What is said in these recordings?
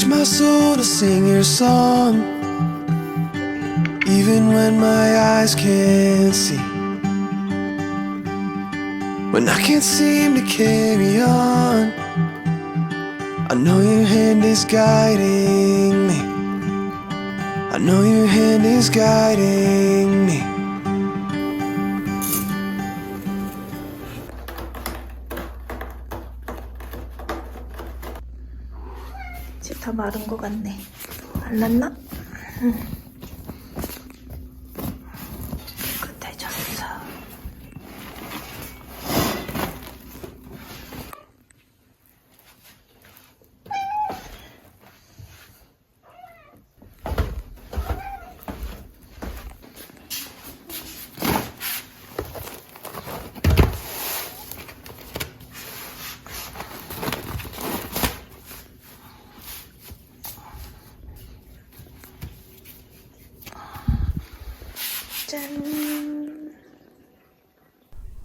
teach my soul to sing your song, even when my eyes can't see. When I can't seem to carry on, I know your hand is guiding me. I know your hand is guiding me. 마른 것 같네. 말랐나? 응. 깨끗해졌어. 짠.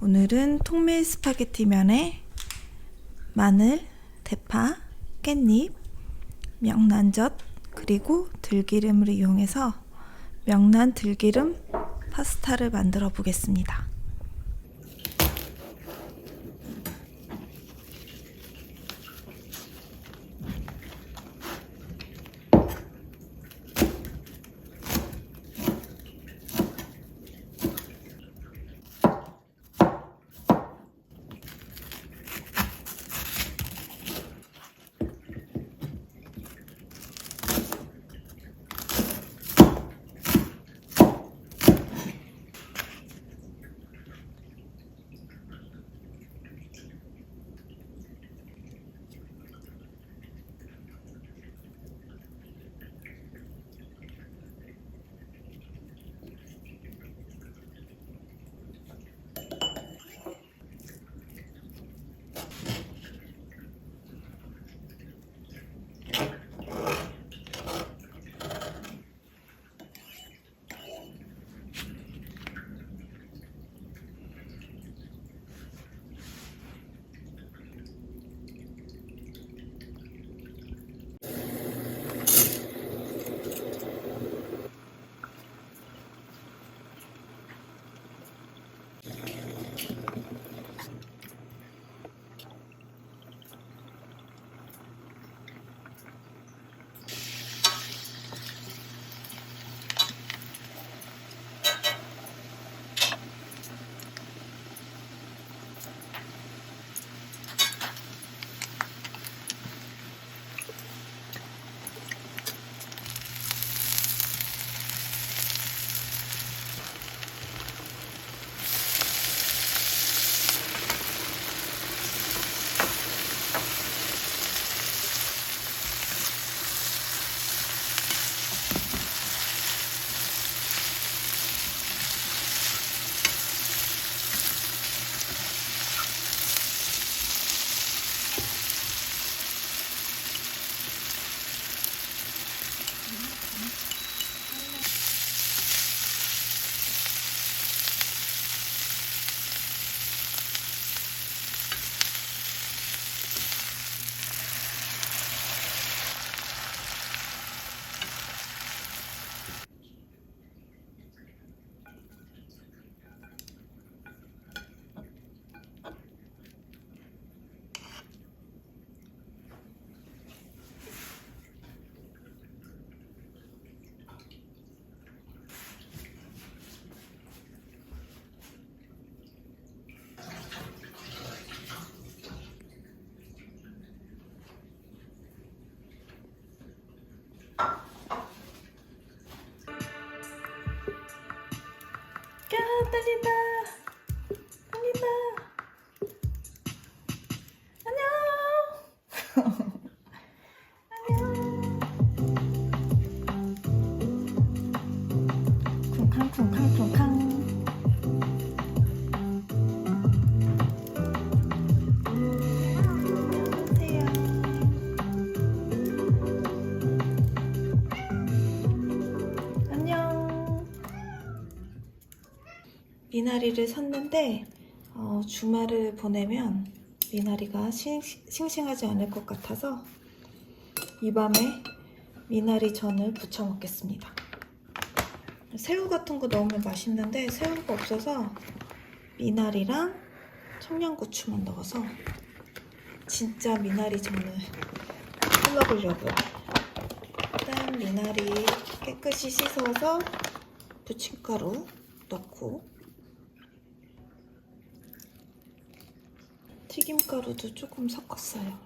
오늘은 통밀 스파게티면에 마늘, 대파, 깻잎, 명란젓, 그리고 들기름을 이용해서 명란 들기름 파스타를 만들어 보겠습니다. 야, 미나리를 샀는데 어, 주말을 보내면 미나리가 싱, 싱싱하지 않을 것 같아서 이 밤에 미나리 전을 부쳐 먹겠습니다. 새우 같은 거 넣으면 맛있는데 새우가 없어서 미나리랑 청양고추만 넣어서 진짜 미나리 전을 해 먹으려고요. 일단 미나리 깨끗이 씻어서 부침가루 넣고 튀김가루도 조금 섞었어요.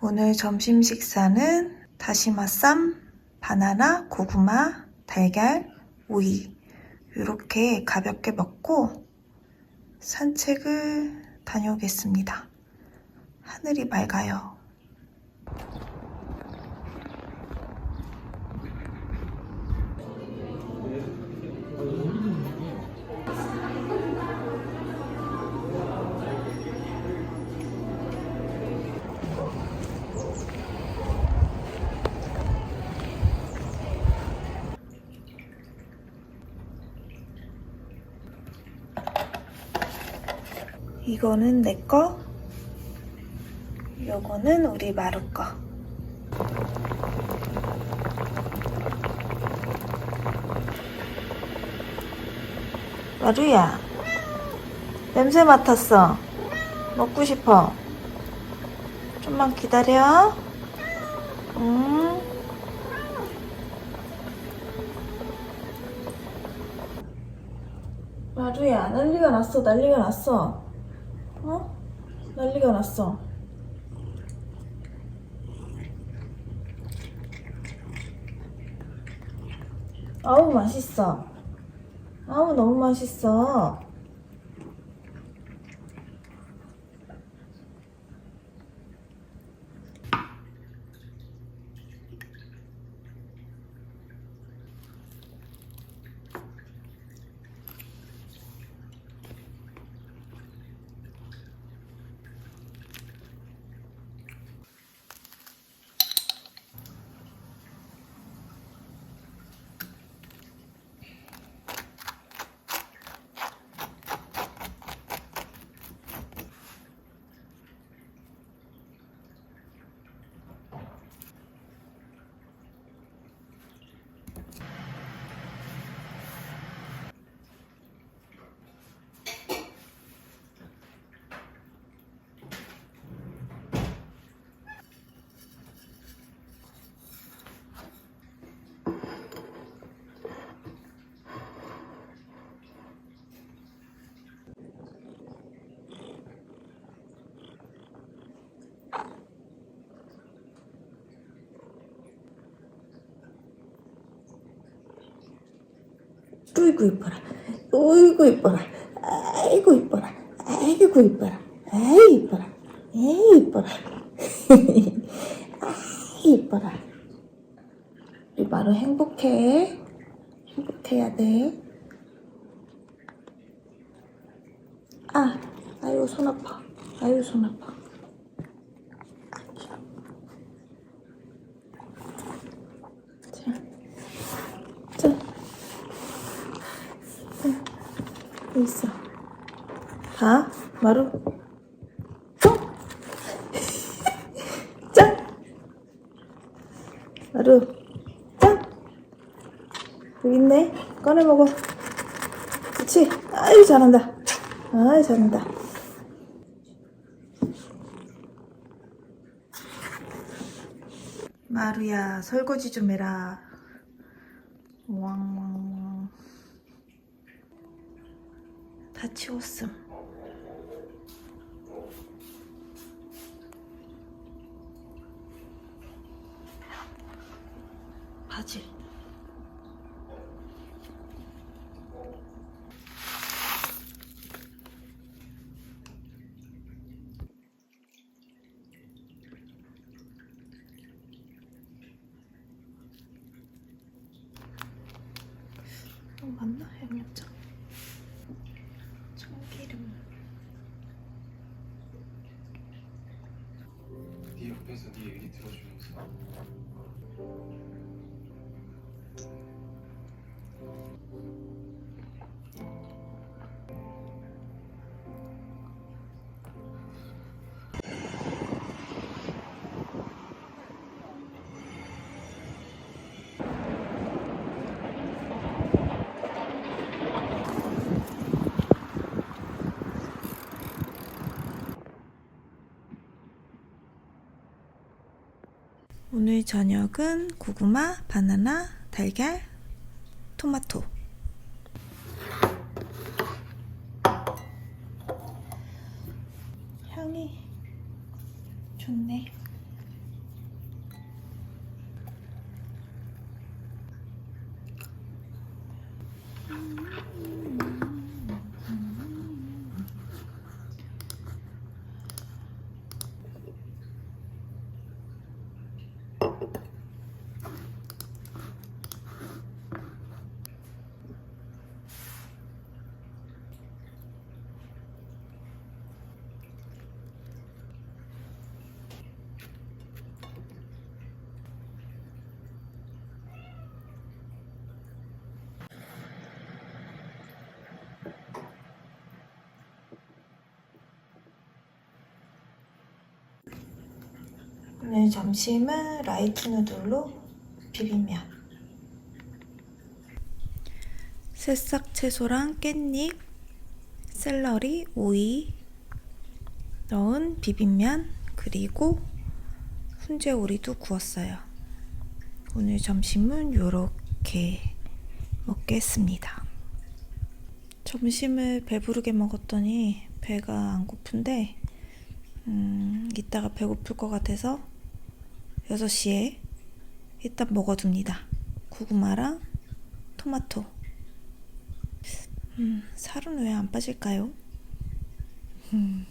오늘 점심 식사는 다시마 쌈, 바나나, 고구마, 달걀, 오이 이렇게 가볍게 먹고 산책을 다녀오겠습니다. 하늘이 맑아요. 이거는 내 거, 요거는 우리 마루 거. 마루야, 냄새 맡았어. 먹고 싶어. 좀만 기다려. 응. 마루야, 난리가 났어, 난리가 났어. 어? 난리가 났어. 아우, 맛있어. 아우, 너무 맛있어. 어이구 이뻐라. 어이구 이뻐라. 아이고 이뻐라. 아이고 이뻐라. 아이 이뻐라. 에이 이뻐라. 아이 이뻐라. 바로 행복해. 행복해야 돼. 아, 아유 손 아파. 아유 손 아파 여기 있어. 봐, 마루. 어? 짠! 마루. 짠! 여기 있네. 꺼내 먹어. 그치? 아유, 잘한다. 아유, 잘한다. 마루야, 설거지 좀 해라. 왕왕왕. 다 치웠음. 바지. 옆에서 네 얘기 들어주면서 오늘 저녁은 고구마, 바나나, 달걀, 토마토. 향이 좋네. 오늘 점심은 라이트 누들로 비빔면. 새싹 채소랑 깻잎, 샐러리, 오이 넣은 비빔면 그리고 훈제 오리도 구웠어요. 오늘 점심은 요렇게 먹겠습니다. 점심을 배부르게 먹었더니 배가 안 고픈데 음, 이따가 배고플 것 같아서 6시에 일단 먹어둡니다. 고구마랑 토마토. 음, 살은 왜 안 빠질까요? 음.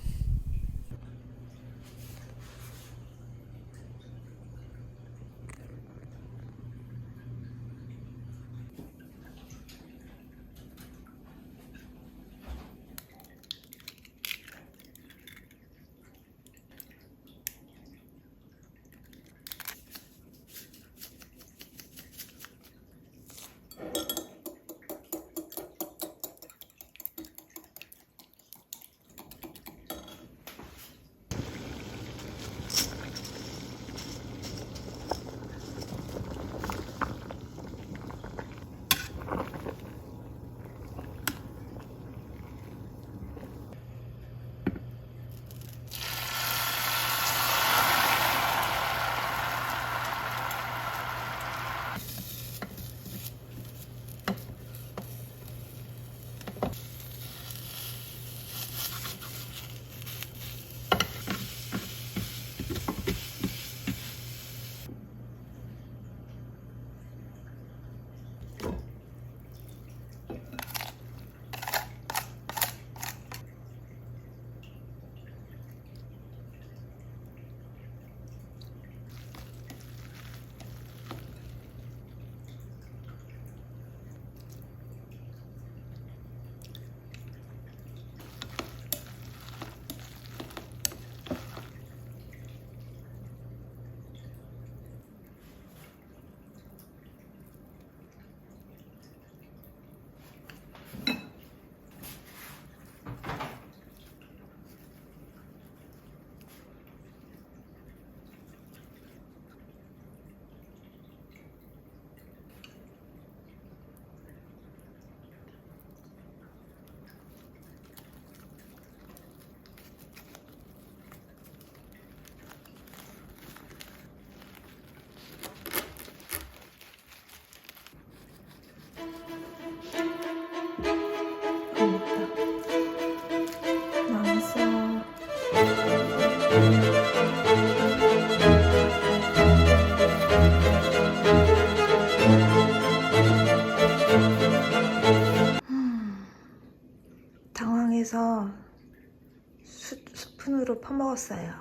퍼먹었어요.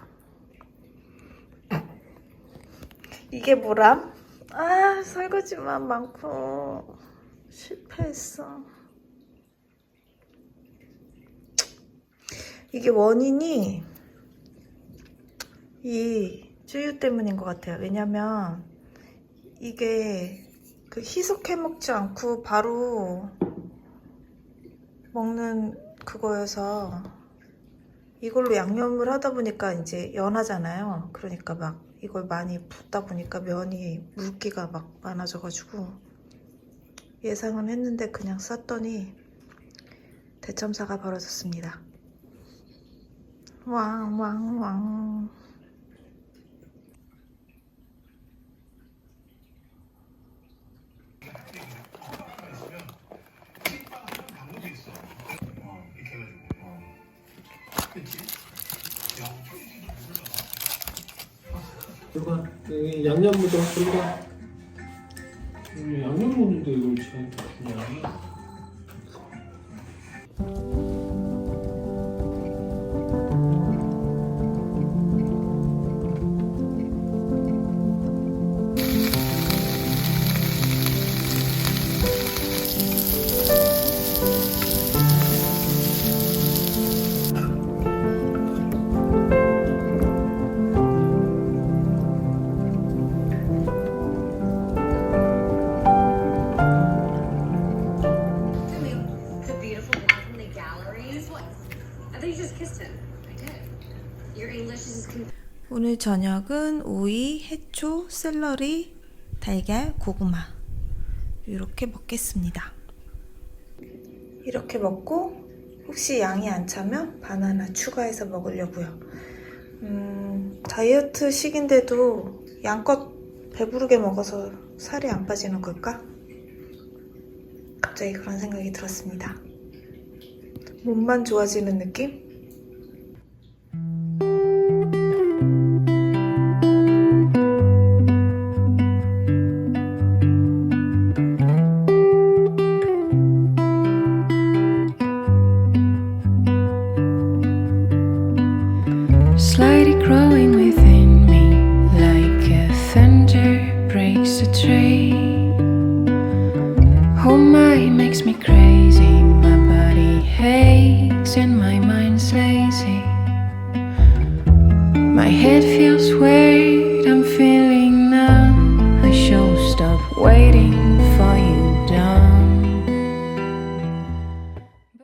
이게 뭐람? 아, 설거지만 많고 실패했어. 이게 원인이 이 쯔유 때문인 것 같아요. 왜냐면 이게 그 희석해 먹지 않고 바로 먹는 그거여서 이걸로 양념을 하다 보니까 이제 연하잖아요. 그러니까 막 이걸 많이 붓다 보니까 면이 물기가 막 많아져가지고 예상은 했는데 그냥 쌌더니 대참사가 벌어졌습니다. 왕 왕 왕 들어가 여기 양념 묻어 들어가? 양념 묻는데 이걸 저한테 주냐 저녁은 오이, 해초, 샐러리, 달걀, 고구마 이렇게 먹겠습니다. 이렇게 먹고 혹시 양이 안 차면 바나나 추가해서 먹으려고요. 음, 다이어트 식인데도 양껏 배부르게 먹어서 살이 안 빠지는 걸까? 갑자기 그런 생각이 들었습니다. 몸만 좋아지는 느낌?